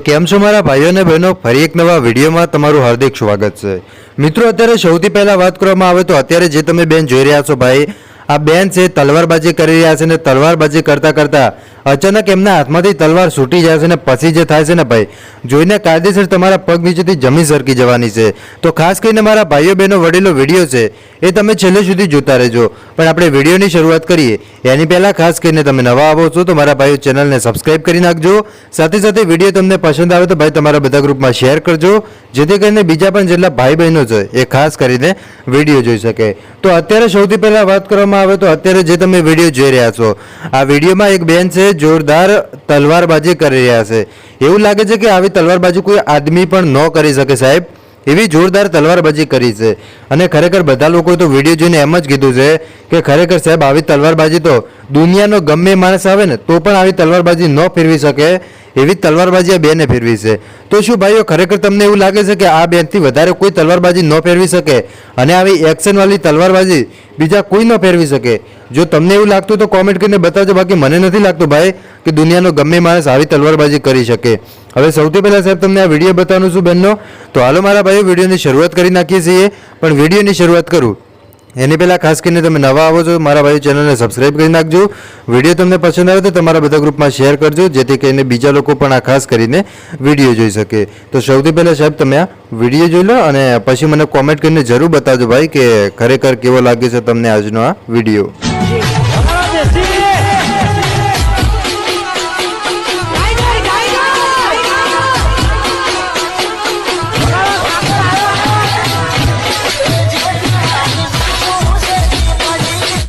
કેમ છો મારા ભાઈઓ અને બહેનો? ફરી એક નવા વિડીયોમાં તમારું હાર્દિક સ્વાગત છે. મિત્રો, અત્યારે સૌથી પહેલાં વાત કરવામાં આવે તો અત્યારે જે તમે બેન જોઈ રહ્યા છો ભાઈ, આ બેન છે, તલવારબાજી કરી રહ્યા છે ને તલવારબાજી કરતા કરતા અચાનક એમના હાથમાંથી તલવાર છૂટી જાય છે ને પછી જે થાય છે ને ભાઈ, જોઈને કાયદેસર તમારા પગ નીચેથી જમીન સરકી જવાની છે. તો ખાસ કરીને મારા ભાઈઓ બહેનો વડીલો વીડિયો છે, એ તમે છેલ્લે સુધી જોતા રહેજો. પણ આપણે વિડીયોની શરૂઆત કરીએ. એની પહેલાં ખાસ કરીને તમે નવા આવો છો તો મારા ભાઈઓ ચેનલને સબસ્ક્રાઈબ કરી નાખજો. સાથે સાથે વીડિયો તમને પસંદ આવે તો ભાઈ તમારા બધા ગ્રુપમાં શેર કરજો, જેથી કરીને બીજા પણ જેટલા ભાઈ બહેનો છે, એ ખાસ કરીને વીડિયો જોઈ શકે. તો અત્યારે સૌથી પહેલાં વાત કરવામાં આવે તો અત્યારે જે તમે વીડિયો જોઈ રહ્યા છો, આ વિડીયોમાં એક બેન છે જોરદાર તલવારબાજી કરી રહ્યા છે. એવું લાગે છે કે આવી તલવારબાજી કોઈ આદમી પણ ન કરી શકે સાહેબ. એવી જોરદાર તલવારબાજી કરી છે. અને ખરેખર બધા લોકોએ તો વીડિયો જોઈને એમ જ કીધું છે કે ખરેખર સાહેબ આવી તલવારબાજી તો દુનિયાનો ગમે માણસ આવે ને, તો પણ આવી તલવારબાજી ન ફેરવી શકે. એવી તલવારબાજી આ બેને ફેરવી છે. તો શું ભાઈઓ, ખરેખર તમને એવું લાગે છે કે આ બેનથી વધારે કોઈ તલવારબાજી ન ફેરવી શકે? અને આવી એક્શનવાળી તલવારબાજી બીજા કોઈ ન ફેરવી શકે? જો તમને એવું લાગતું તો કોમેન્ટ કરીને બતાવજો. બાકી મને નથી લાગતું ભાઈ કે દુનિયાનો ગમે માણસ આવી તલવારબાજી કરી શકે. હવે સૌથી પહેલાં સાહેબ તમને આ વીડિયો બતાવવાનું છું બેનનો તો હાલો મારા ભાઈઓ, વિડીયોની શરૂઆત કરી નાખીએ છીએ. પણ વિડીયોની શરૂઆત કરું. એની પહેલાં ખાસ કરીને તમે નવા આવો છો, મારા ભાઈ ચેનલને સબસ્ક્રાઈબ કરી નાખજો. વીડિયો તમને પસંદ આવે તો તમારા બધા ગ્રુપમાં શેર કરજો, જેથી કરીને બીજા લોકો પણ આ ખાસ કરીને વીડિયો જોઈ શકે. તો સૌથી પહેલાં સાહેબ, તમે આ વીડિયો જોઈ લો અને પછી મને કોમેન્ટ કરીને જરૂર બતાવજો ભાઈ કે ખરેખર કેવો લાગે છે તમને આજનો આ વીડિયો.